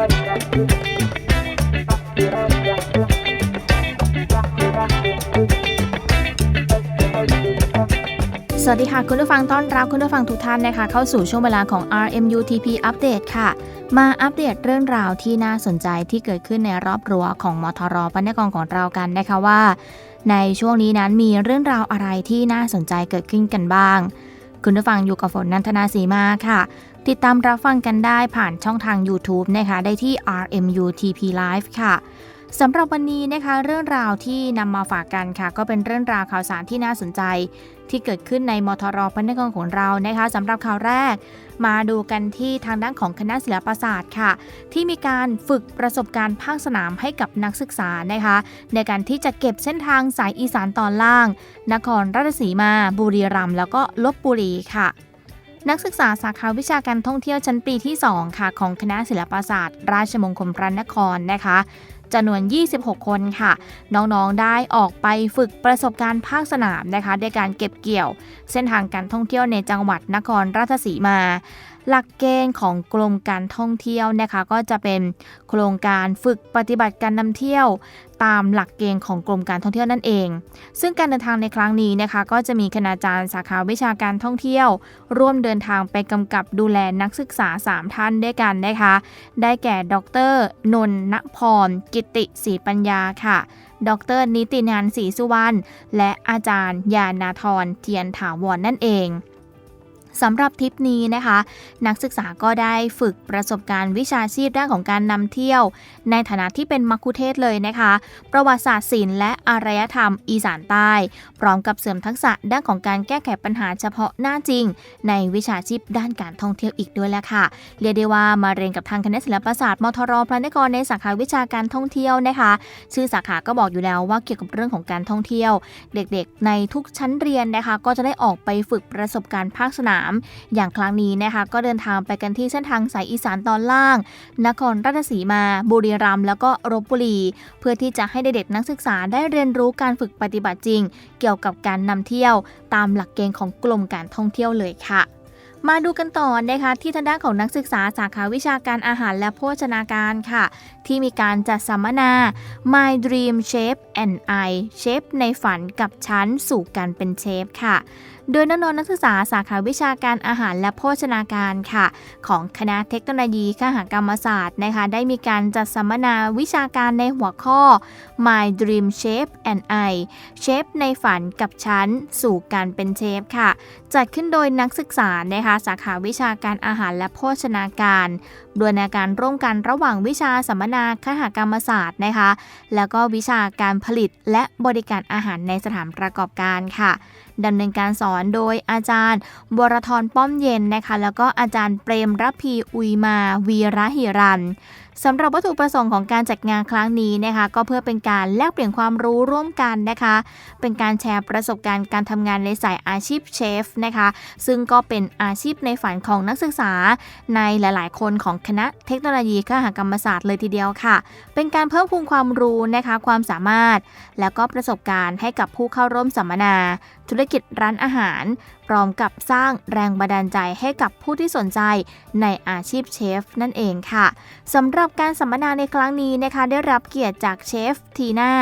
สวัสดีค่ะ คุณผู้ฟังต้อนรับคุณผู้ฟังทุกท่านนะคะ เข้าสู่ช่วงเวลาของ RMUTP Update ค่ะ มาอัปเดตเรื่องราวที่น่าสนใจที่เกิดขึ้นในรอบรั้วของมทรปันกองของเรากันนะคะว่า ในช่วงนี้นั้นมีเรื่องราวอะไรที่น่าสนใจเกิดขึ้นกันบ้าง คุณผู้ฟังอยู่กับฝนนันทนาสีมาค่ะ ติดตามรับฟังกันได้ผ่านช่องทาง YouTube นะคะ ได้ที่ RMUTP Live ค่ะ สำหรับวันนี้นะคะเรื่องราวที่นำมาฝากกันค่ะ ก็เป็นเรื่องราวข่าวสารที่น่าสนใจ ที่เกิดขึ้นในมทรพันธกรของเรานะคะสำหรับข่าวแรก มาดูกันที่ทางด้านของคณะศิลปศาสตร์ค่ะ ที่มีการฝึกประสบการณ์ภาคสนามให้กับนักศึกษานะคะ ในการที่จะเก็บเส้นทางสายอีสานตอนล่าง นครราชสีมา บุรีรัมย์แล้วก็ลบบุรีค่ะนักศึกษาสาขาวิชาการท่องเที่ยวชั้นปีที่ 2 ค่ะ ของคณะศิลปศาสตร์ ราชมงคลพระนครนะคะ จำนวน 26 คนค่ะ น้องๆ ได้ออกไปฝึกประสบการณ์ภาคสนามนะคะในการเก็บเกี่ยว เส้นทางการท่องเที่ยวในจังหวัดนครราชสีมา หลักเกณฑ์ของกรมการท่องเที่ยวนะคะ ก็จะเป็นโครงการฝึกปฏิบัติการนำเที่ยว ตามหลักเกณฑ์ของกรมการท่องเที่ยวนั่นเอง ซึ่งการเดินทางในครั้งนี้นะคะ ก็จะมีคณาจารย์สาขาวิชาการท่องเที่ยว ร่วมเดินทางไปกำกับดูแลนักศึกษา 3 ท่านด้วยกันนะคะ ได้แก่ ดร นนณพร กิติศรีปัญญาค่ะ ดร นิตินันศรีสุวรรณ และอาจารย์ยานาธรเทียนถาวรนนั่นเอง สำหรับทริปนี้นะคะ นักศึกษาก็ได้ฝึกประสบการณ์วิชาชีพด้านของการนำเที่ยว ในฐานะที่เป็นมัคคุเทศเลยนะคะ ประวัติศาสตร์ศิลป์และอารยธรรมอีสานใต้ พร้อมกับเสริมทักษะด้านของการแก้ไขปัญหาเฉพาะหน้าจริง ในวิชาชีพด้านการท่องเที่ยวอีกด้วยแล้วค่ะ เรียกได้ว่ามาเรียนกับทางคณะศิลปศาสตร์มทรพระนครในสาขาวิชาการท่องเที่ยวนะคะ ชื่อสาขาก็บอกอยู่แล้วว่าเกี่ยวกับเรื่องของการท่องเที่ยว เด็กๆ ในทุกชั้นเรียนนะคะ ก็จะได้ออกไปฝึกประสบการณ์ภาคสนามอย่างครั้งนี้นะคะก็เดินทางไปกันที่เส้นทางสายอีสานตอนล่าง นครราชสีมา บุรีรัมย์แล้วก็ลบบุรี เพื่อที่จะให้เด็กๆนักศึกษาได้เรียนรู้การฝึกปฏิบัติจริง เกี่ยวกับการนำเที่ยว ตามหลักเกณฑ์ของกรมการท่องเที่ยวเลยค่ะมาดูกันต่อนะคะที่ทางด้านของนักศึกษาสาขาวิชาการอาหารและโภชนาการค่ะ ที่มีการจัดสัมมนา My Dream Chef and I เชฟในฝันกับฉันสู่การเป็นเชฟค่ะ โดยน้องๆนักศึกษาสาขาวิชาการอาหารและโภชนาการค่ะ ของคณะเทคโนโลยีคหกรรมศาสตร์นะคะ ได้มีการจัดสัมมนาวิชาการในหัวข้อ My Dream Chef and I เชฟในฝันกับฉันสู่การเป็นเชฟค่ะ จัดขึ้นโดยนักศึกษานะคะสาขาวิชาการอาหารและโภชนาการบูรณาการร่วมกันระหว่างวิชาสัมมนาคหกรรมศาสตร์นะคะ แล้วก็วิชาการผลิตและบริการอาหารในสถานประกอบการค่ะดำเนินการสอนโดยอาจารย์บรทรป้อมเย็นนะคะ แล้วก็อาจารย์เปรมรับพีอุยมาวีระหิรัน สำหรับวัตถุประสงค์ของการจัดงานครั้งนี้นะคะ ก็เพื่อเป็นการแลกเปลี่ยนความรู้ร่วมกันนะคะ เป็นการแชร์ประสบการณ์การทำงานในสายอาชีพเชฟนะคะ ซึ่งก็เป็นอาชีพในฝันของนักศึกษา ในหลาย ๆ คนของคณะเทคโนโลยีคหกรรมศาสตร์เลยทีเดียวค่ะ เป็นการเพิ่มพูนความรู้นะคะ ความสามารถ แล้วก็ประสบการณ์ให้กับผู้เข้าร่วมสัมมนา ธุรกิจร้านอาหาร พร้อมกับสร้างแรงบันดาลใจให้กับผู้ที่สนใจในอาชีพเชฟนั่นเองค่ะสำหรับการสัมมนาในครั้งนี้นะคะได้รับเกียรติจากเชฟทีน่า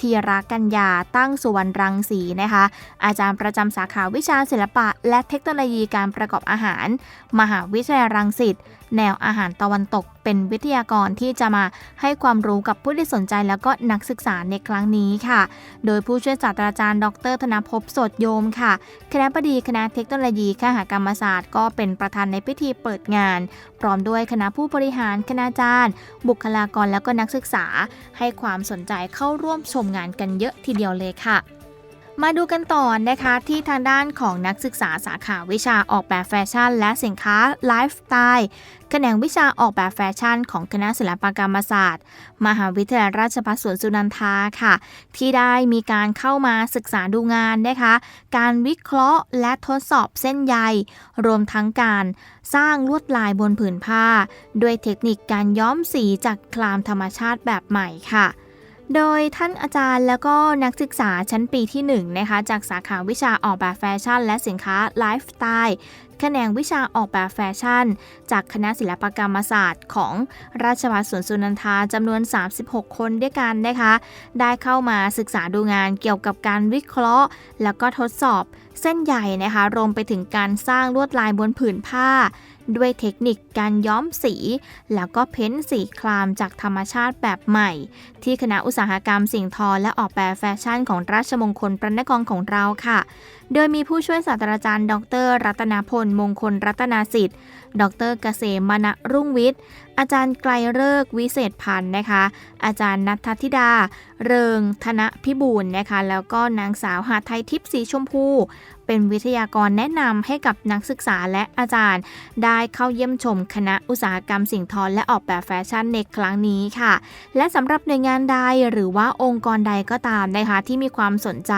ธีรากัญญาตั้งสุวรรณรังสีนะคะ อาจารย์ประจำสาขาวิชาศิลปะ และเทคโนโลยีการประกอบอาหาร มหาวิทยาลัยรังสิตแนวอาหารตะวันตก เป็นวิทยากรที่จะมาให้ความรู้กับผู้ที่สนใจแล้วก็นักศึกษาในครั้งนี้ค่ะ โดยผู้ช่วยศาสตราจารย์ ดร ธนภพสดโยมค่ะ คณะบดีคณะเทคโนโลยีคหกรรมศาสตร์ ก็เป็นประธานในพิธีเปิดงาน พร้อมด้วยคณะผู้บริหารคณาจารย์ บุคลากรแล้วก็นักศึกษา ให้ความสนใจเข้าร่วมชมงานกันเยอะทีเดียวเลยค่ะ มาดูกันต่อนะคะที่ทางด้านของนักศึกษาสาขาวิชาออกแบบแฟชั่น และสินค้าไลฟ์สไตล์แขนงวิชาออกแบบแฟชั่น ของคณะศิลปกรรมศาสตร์ มหาวิทยาลัยราชภัฏสวนสุนันทาค่ะ ที่ได้มีการเข้ามาศึกษาดูงานนะคะ การวิเคราะห์และทดสอบเส้นใย รวมทั้งการสร้างลวดลายบนผืนผ้า ด้วยเทคนิคการย้อมสีจากคลามธรรมชาติแบบใหม่ค่ะ โดยท่านอาจารย์แล้วก็นักศึกษาชั้นปีที่1นะคะจากสาขาวิชาออกแบบแฟชั่น และสินค้าไลฟ์สไตล์แขแขนงวิชาออกแบบแฟชั่น จากคณะศิลปกรรมศาสตร์ของราชภัฏสวนสุนันทาจำนวน 36 คนด้วยกันนะคะ ได้เข้ามาศึกษาดูงานเกี่ยวกับการวิเคราะห์ แล้วก็ทดสอบเส้นใหญ่นะคะ รวมไปถึงการสร้างลวดลายบนผืนผ้า ด้วยเทคนิคการย้อมสี แล้วก็เพ้นสีครามจากธรรมชาติแบบใหม่ ที่คณะอุตสาหกรรมสิ่งทอ และออกแบบแฟชั่นของราชมงคลพระนครของเราค่ะ โดยมีผู้ช่วยศาสตราจารย์ ดร รัตนพล มงคลรัตนาสิทธิ์ ดรเกษมมณรุ่งวิทย์ อาจารย์ไกลเลิกวิเศษพันธ์นะคะ อาจารย์นัทธิดา เริงธนพิบูลนะคะ แล้วก็นางสาวหาไทยทิพย์สีชมพู เป็นวิทยากรแนะนำให้กับนักศึกษาและอาจารย์ ได้เข้าเยี่ยมชมคณะอุตสาหกรรมสิ่งทอและออกแบบแฟชั่นในครั้งนี้ค่ะ และสำหรับหน่วยงานใดหรือว่าองค์กรใดก็ตามนะคะที่มีความสนใจ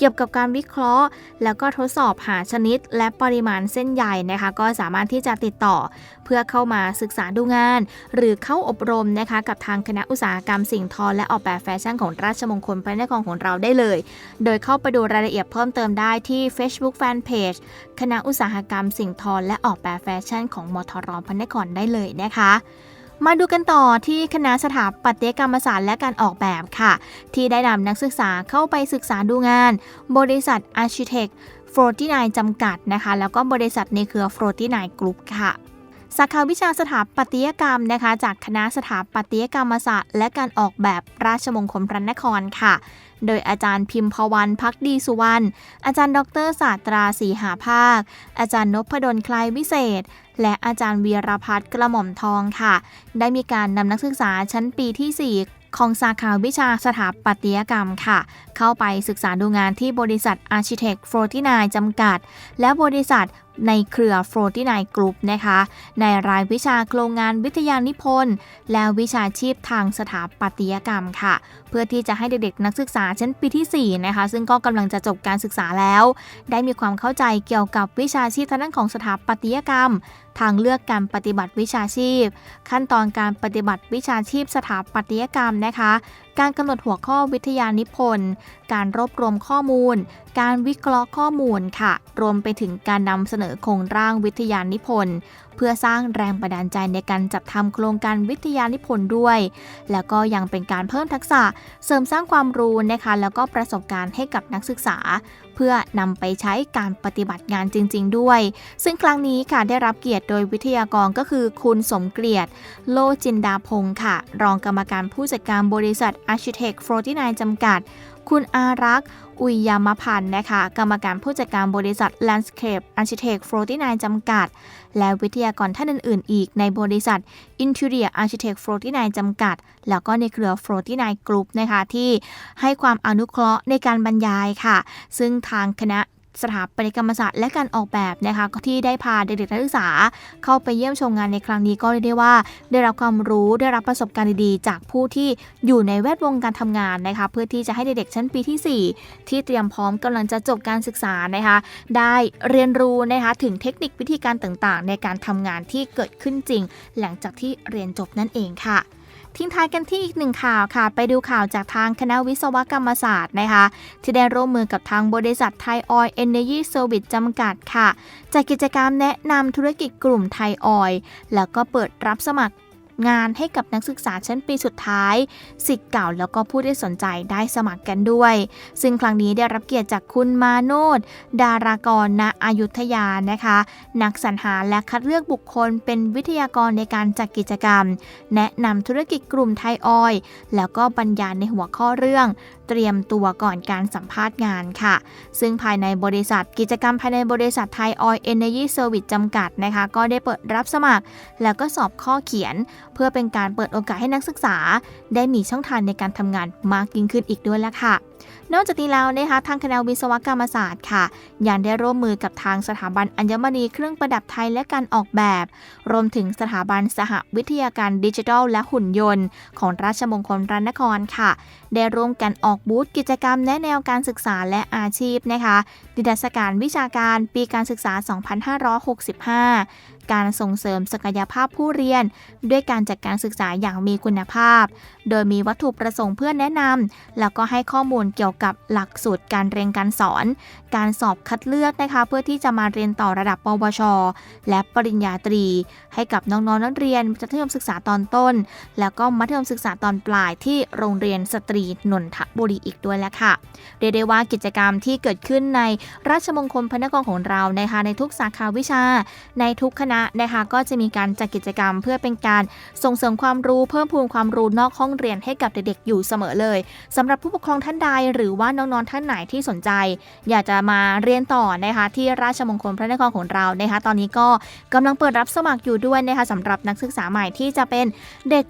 เกี่ยวกับการวิเคราะห์ แล้วก็ทดสอบหาชนิดและปริมาณเส้นใยนะคะ ก็สามารถที่จะติดต่อ เพื่อเข้ามาศึกษาดูงาน หรือเข้าอบรมนะคะ กับทางคณะอุตสาหกรรมสิ่งทอ และออกแบบแฟชั่นของราชมงคลพระนครของเราได้เลย โดยเข้าไปดูรายละเอียดเพิ่มเติมได้ที่ Facebook Fanpage คณะอุตสาหกรรมสิ่งทอ และออกแบบแฟชั่นของมทรพระนครได้เลยนะคะ มาดูกันต่อที่คณะสถาปัตยกรรมศาสตร์และการออกแบบค่ะ ที่ได้นำนักศึกษาเข้าไปศึกษาดูงาน บริษัท Architect 49จำกัดนะคะ แล้วก็บริษัทในเครือ49 Group ค่ะสาขาวิชาสถาปัตยกรรมนะคะ จากคณะสถาปัตยกรรมศาสตร์ และการออกแบบราชมงคลพระนครค่ะ โดยอาจารย์พิมพวันพักดีสุวรรณอาจารย์ ดรศาสตราสีหาภาค อาจารย์นพดลคลายวิเศษ และอาจารย์วีรพัฒน์กระหม่อมทองค่ะ ได้มีการนำนักศึกษาชั้นปีที่ 4ของสาขาวิชาสถาปัตยกรรมค่ะ เข้าไปศึกษาดูงานที่บริษัท Architect 49จำกัด และบริษัทในเครือ 49 Group นะคะ ในรายวิชาโครงงานวิทยานิพนธ์ และวิชาชีพทางสถาปัตยกรรมค่ะ เพื่อที่จะให้เด็กๆนักศึกษาชั้นปีที่ 4 นะคะ ซึ่งก็กำลังจะจบการศึกษาแล้ว ได้มีความเข้าใจเกี่ยวกับวิชาชีพทางด้านของสถาปัตยกรรม ทางเลือกการปฏิบัติวิชาชีพ ขั้นตอนการปฏิบัติวิชาชีพสถาปัตยกรรมนะคะ การกำหนดหัวข้อวิทยานิพนธ์ การรวบรวมข้อมูล การวิเคราะห์ข้อมูลค่ะ รวมไปถึงการนำเสนอโครงร่างวิทยานิพนธ์ เพื่อสร้างแรงบันดาลใจในการจัดทำโครงการวิทยานิพนธ์ด้วย แล้วก็ยังเป็นการเพิ่มทักษะ เสริมสร้างความรู้นะคะ แล้วก็ประสบการณ์ให้กับนักศึกษา พื่อนำไปใช้การปฏิบัติงานจริง ๆ ด้วย ซึ่งครั้งนี้ค่ะได้รับเกียรติโดยวิทยากรก็คือคุณสมเกียรติ โลจินดาพงศ์ค่ะ รองกรรมการผู้จัดการบริษัท Architect 49จำกัด คุณอารักษ์ อุยยามพันธ์นะคะ กรรมการผู้จัดการบริษัท Landscape Architect 49จำกัด และวิทยากรท่านอื่น ๆ อีกในบริษัท Interior Architect 49จำกัด แล้วก็ในเครือ 49 Group นะคะ ที่ให้ความอนุเคราะห์ในการบรรยายค่ะ ซึ่งทางคณะ สถาปัตยกรรมศาสตร์และการออกแบบนะคะที่ได้พาเด็กๆนักศึกษา เข้าไปเยี่ยมชมงานในครั้งนี้ก็เรียกได้ว่า ได้รับความรู้ได้รับประสบการณ์ดีๆ จากผู้ที่อยู่ในแวดวงการทำงานนะคะเพื่อที่จะให้เด็กๆชั้นปีที่ 4 ที่เตรียมพร้อมกำลังจะจบการศึกษานะคะได้เรียนรู้นะคะถึงเทคนิควิธีการต่างๆ ในการทำงานที่เกิดขึ้นจริง หลังจากที่เรียนจบนั่นเองค่ะ ทิ้งท้ายกันที่อีกหนึ่งข่าวค่ะ ไปดูข่าวจากทางคณะวิศวกรรมศาสตร์นะคะ ที่ได้ร่วมมือกับทางบริษัทไทยออยล์เอเนจีเซอร์วิสจำกัดค่ะจัดกิจกรรมแนะนำธุรกิจกลุ่มไทยออยล์แล้วก็เปิดรับสมัคร งานให้กับนักศึกษาชั้นปีสุดท้ายสิทธิ์เก่าแล้วก็ผู้ที่สนใจได้สมัครกันด้วย ซึ่งครั้งนี้ได้รับเกียรติจากคุณมาโนดดารากรณอายุทยานะคะ นักสรรหาและคัดเลือกบุคคลเป็นวิทยากรในการจัดกิจกรรม แนะนำธุรกิจกลุ่มไทยออย แล้วก็บรรยายในหัวข้อเรื่องเตรียมตัวก่อนการสัมภาษณ์งานค่ะ ซึ่งภายในบริษัทกิจกรรมภายในบริษัทไทยออยเอเนจีเซอร์วิสจำกัดนะคะ ก็ได้เปิดรับสมัคร แล้วก็สอบข้อเขียน พื่อเป็นการเปิดโอกาสให้นักศึกษา ได้มีช่องทางในการทำงานมากยิ่งขึ้นอีกด้วยละค่ะ นอกจากนี้แล้วนะคะทางคณะวิศวกรรมศาสตร์ค่ะ ยังได้ร่วมมือกับทางสถาบันอัญมณีเครื่องประดับไทยและการออกแบบ รวมถึงสถาบันสหวิทยาการดิจิทัล และหุ่นยนต์ ของราชมงคลพระนครค่ะ ได้ร่วมกันออกบูธกิจกรรมแนะแนวการศึกษาและอาชีพนะคะนิทรรศการวิชาการปีการศึกษา 2565 การส่งเสริมศักยภาพผู้เรียน ด้วยการจัดการศึกษาอย่างมีคุณภาพ โดยมีวัตถุประสงค์เพื่อแนะนำแล้วก็ให้ข้อมูลเกี่ยวกับหลักสูตรการเรียนการสอน การสอบคัดเลือกนะคะ เพื่อที่จะมาเรียนต่อระดับปวช และปริญญาตรี ให้กับน้องๆนักเรียนมัธยมศึกษาตอนต้น แล้วก็มัธยมศึกษาตอนปลายที่โรงเรียนสตรีนนทบุรีอีกด้วยแล้วค่ะเรียกได้ว่ากิจกรรมที่เกิดขึ้นในราชมงคลพระนครของเรานะคะในทุกสาขาวิชาในทุกคณะนะคะก็จะมีการจัดกิจกรรม เพื่อเป็นการส่งเสริมความรู้เพิ่มพูนความรู้นอกห้องเรียนให้กับเด็กๆอยู่เสมอเลยสำหรับผู้ปกครองท่านใดหรือว่าน้องๆท่านไหนที่สนใจ อยากจะมาเรียนต่อนะคะที่ราชมงคลพระนครของเรานะคะ ตอนนี้ก็กำลังเปิดรับสมัครอยู่ด้วยนะคะสำหรับนักศึกษาใหม่ที่จะเป็นเด็ก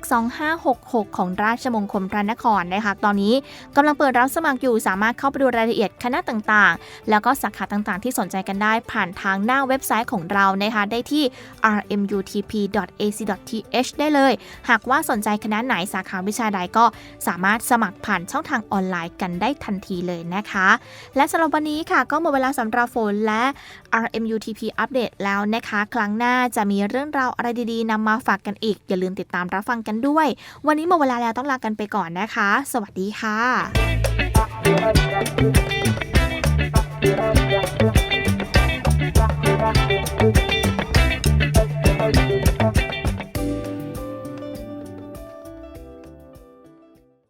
2566 ของราชมงคลพระนครนะคะตอนนี้กำลังเปิดรับสมัครอยู่สามารถเข้าไปดูรายละเอียดคณะต่างๆ แล้วก็สาขาต่างๆ ที่สนใจกันได้ผ่านทางหน้าเว็บไซต์ของเรานะคะได้ที่ rmutp.ac.th ได้เลย หากว่าสนใจคณะไหนสาขาวิชาใดก็สามารถสมัครผ่านช่องทางออนไลน์กันได้ทันทีเลยนะคะ และสำหรับวันนี้ค่ะ ก็หมดเวลาสำหรับฝนและ RMUTP อัปเดตแล้วนะคะ ครั้งหน้าจะมีเรื่องราวอะไรดีๆนำมาฝากกันอีก อย่าลืมติดตามรับฟังกันด้วย วันนี้หมดเวลาแล้วต้องลากันไปก่อนนะคะ สวัสดีค่ะ